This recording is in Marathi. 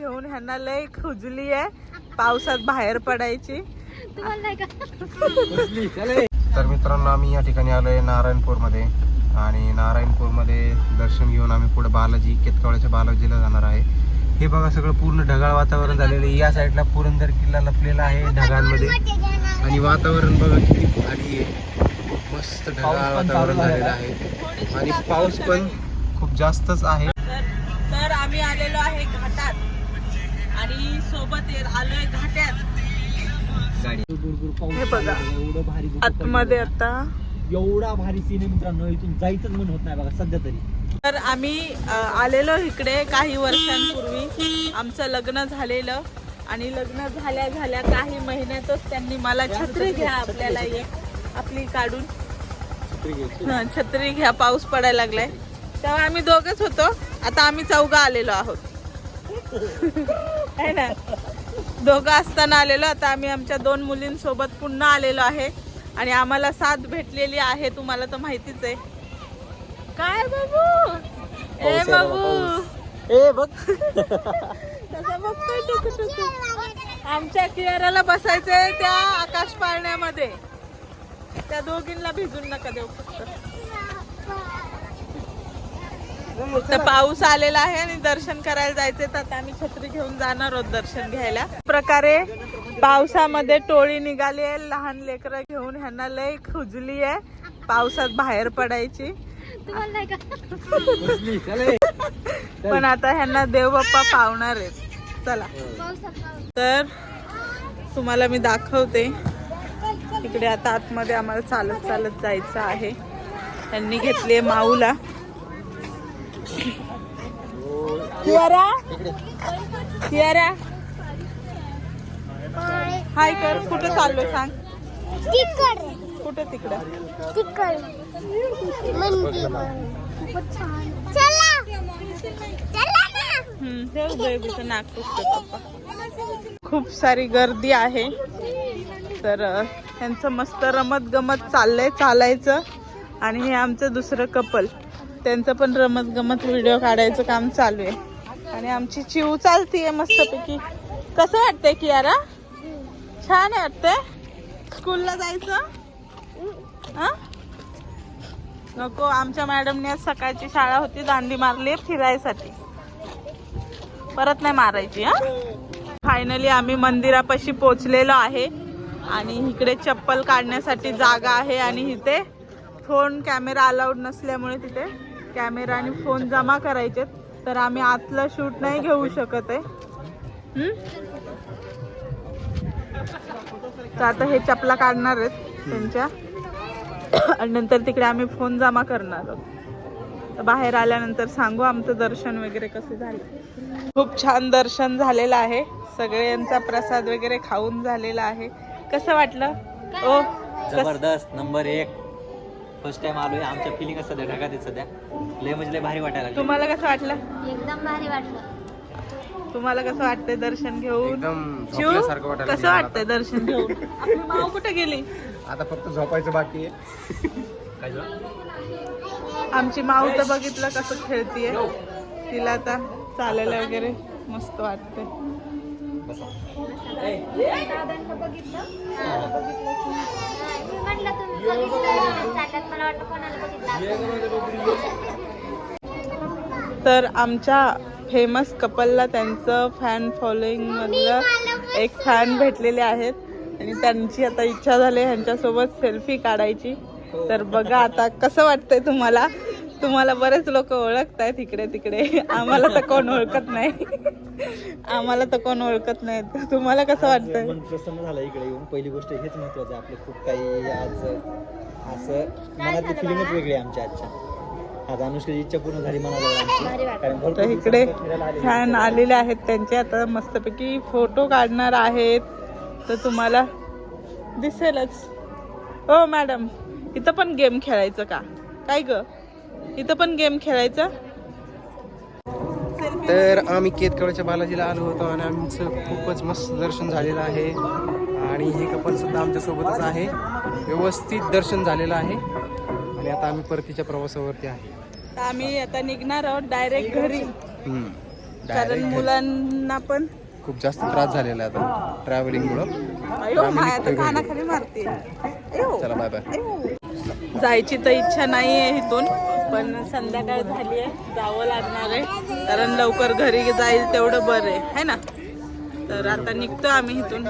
घेऊन ह्यांना लय खुजली आहे. पावसात बाहेर पडायची. तुम्हाला नाही का? तर मित्रांनो आम्ही या ठिकाणी आलोय नारायणपूरमध्ये. आणि नारायणपूरमध्ये दर्शन घेऊन आम्ही पुढे बालाजी केतकावळ्याच्या बालाजीला जाणार आहे. हे बघा सगळं पूर्ण ढगाळ वातावरण झालेलं आहे. या साईडला पुरंदर किल्ला लपलेला आहे ढगांमध्ये. आणि वातावरण बघा किती भारी आहे. मस्त ढगाळ वातावरण झालेलं आहे. आणि पाऊस पण खूप जास्तच आहे. तर आम्ही आलेलो आहे घाटात. सोबत ये- आलोय घाट्यात. हे बघा एवढं भारी गुफा आतमध्ये आता एवढा भारी सीन आहे मित्रांनो इथून जायचंच मन होत नाही बघा सध्या तरी. तर आम्ही आलेलो इकडे काही वर्षांपूर्वी. आमचं लग्न झालेलं. आणि लग्न झाल्या झाल्या काही महिन्यातच त्यांनी मला छत्री घ्या आपल्याला एक आपली काढून. छत्री घ्या पाऊस पडायला लागलाय. तेव्हा आम्ही दोघच होतो. आता आम्ही चौघं आलेलो आहोत. है ना? दोघं असताना आलेलो. आता आम्ही आमच्या दोन मुलींसोबत पुन्हा आलेलो आहे. आणि आम्हाला साथ भेटलेली आहे तुम्हाला तर माहितीच आहे. काय बाबू? ए बाबू. ए बघ. तसा बघतोय टुकू टुकू. आमच्या कियाराला बसायचंय त्या आकाश पाळण्यामध्ये. त्या दोघींना भिजून नका देऊ फक्त. तर पाऊस आलेला आहे आणि दर्शन करायला जायचे तर आता आम्ही छत्री घेऊन जाणार आहोत दर्शन घ्यायला. प्रकारे पावसामध्ये टोळी निघाली आहे. लहान लेकरं घेऊन ह्यांना लय खुजली आहे. पावसात बाहेर पडायची. तुम्हाला नाही का? पण आता ह्यांना देव बाप्पा पावणार आहेत. चला. तर तुम्हाला मी दाखवते. इकडे आता आतमध्ये आम्हाला चालत चालत जायचं आहे. त्यांनी घेतली माऊला. कियारा कियारा हाय कर कुठं चाललो सांग? कुठं तिकडं? बेबीचं नाक पुसतं पप्पा. खूप सारी गर्दी आहे. तर त्यांचं मस्त रमत गमत चाललंय चालायचं. आणि हे आमचं दुसरं कपल. त्यांचं पण रमत गमत व्हिडिओ काढायचं काम चालू आहे. आणि आमची चिव चालतीये मस्तपैकी. कसं वाटतंय कियारा? छान आहे वाटतंय? स्कूलला जायचं? हा? नको आमच्या मॅडमने आज सकाळची शाळा होती दांडी मारली फिरायसाठी. परत नाही मारायची हा? फायनली आम्ही मंदिरापाशी पोचलेलो आहे. आणि इकडे चप्पल काढण्यासाठी जागा आहे आणि इथे फोन कॅमेरा अलाउड नसल्यामुळे तिथे कॅमेरा आणि फोन जमा करायचे तर आम्ही आतलं शूट नाही घेऊ शकत आहे? तर आता हे चपला काढणार आहेत त्यांच्या. आणि नंतर तिकडे आम्ही फोन जमा करणार आहोत. तर बाहेर आल्यानंतर सांगू आमचं दर्शन वगैरे कसं झालं. खूप छान दर्शन झालेलं आहे. सगळ्यांचा प्रसाद वगैरे खाऊन झालेला आहे. कसं वाटलं? ओ जबरदस्त. नंबर एक. फर्स्ट टाइम आलोय. आमच्या फिलिंग असं सध्या ढगात आहेत सध्या. लय म्हणजे लय भारी वाटायला लागलं तुम्हाला कसं वाटलं? एकदम भारी वाटलं. तुम्हाला कसं वाटतंय दर्शन घेऊन? एकदम शिव झोपल्यासारखं वाटायला कसं लागलं वाटतंय दर्शन घेऊन? आपली माऊ कुठे गेली? आता. आता फक्त झोपायचं बाकी आहे. काय आमची माऊ तर बघितलं कसं खेळतीये. तिला आता चालायला वगैरे मस्त वाटते दादांचं बघितलं. मी म्हटलं तुम्ही बघितलं चालत मला वाटतं कोणाला बघितलं तर आमच्या फेमस कपलला त्यांचं फॅन फॉलोईंग मधलं एक फॅन भेटलेले आहेत. आणि त्यांची आता इच्छा झाली ह्यांच्यासोबत सेल्फी काढायची. तर बघा आता कसं वाटतंय तुम्हाला? तुम्हाला बरेच लोक ओळखतायत इकडे तिकडे आम्हाला तर कोण ओळखत नाही. आम्हाला तर कोण ओळखत नाही तर तुम्हाला कसं वाटतंय? मन प्रसन्न झालं इकडे येऊन. पहिली गोष्ट हेच महत्वाचं आहे आपलं खूप काही आज असं मनातली फिलिंगच वेगळी आहे आमच्या आजच्या. आज अनुष्काची इच्छा पूर्ण झाली कारण तर इकडे आहे. आलेले आहेत त्यांचे. आता मस्तपैकी फोटो काढणार आहेत. तर तुम्हाला दिसेलच. हो मॅडम इथं पण गेम खेळायचं का? काय ग? इथं पण गेम खेळायचं? तर आम्ही केतकळच्या बालाजीला आलो होतो आणि आमचं खूपच मस्त दर्शन झालेलं आहे. आणि हे कपल सुद्धा आमच्या सोबतच आहे. व्यवस्थित दर्शन झालेलं आहे. आणि आता आम्ही परतीच्या प्रवासावरती आहे. आम्ही आता निघणार आहोत डायरेक्ट घरी. कारण मुलांना पण खूप जास्त त्रास झालेला आहे आता ट्रॅव्हलिंगमुळं अयो माया तर कानाखाली मारते अयो. चला बाय बाय. जायची तर इच्छा नाही आहे इथून. पण संध्याकाळ झाली आहे जावं लागणार आहे. कारण लवकर घरी जाईल तेवढं बरं आहे है ना? तर आता निघतो आम्ही इथून.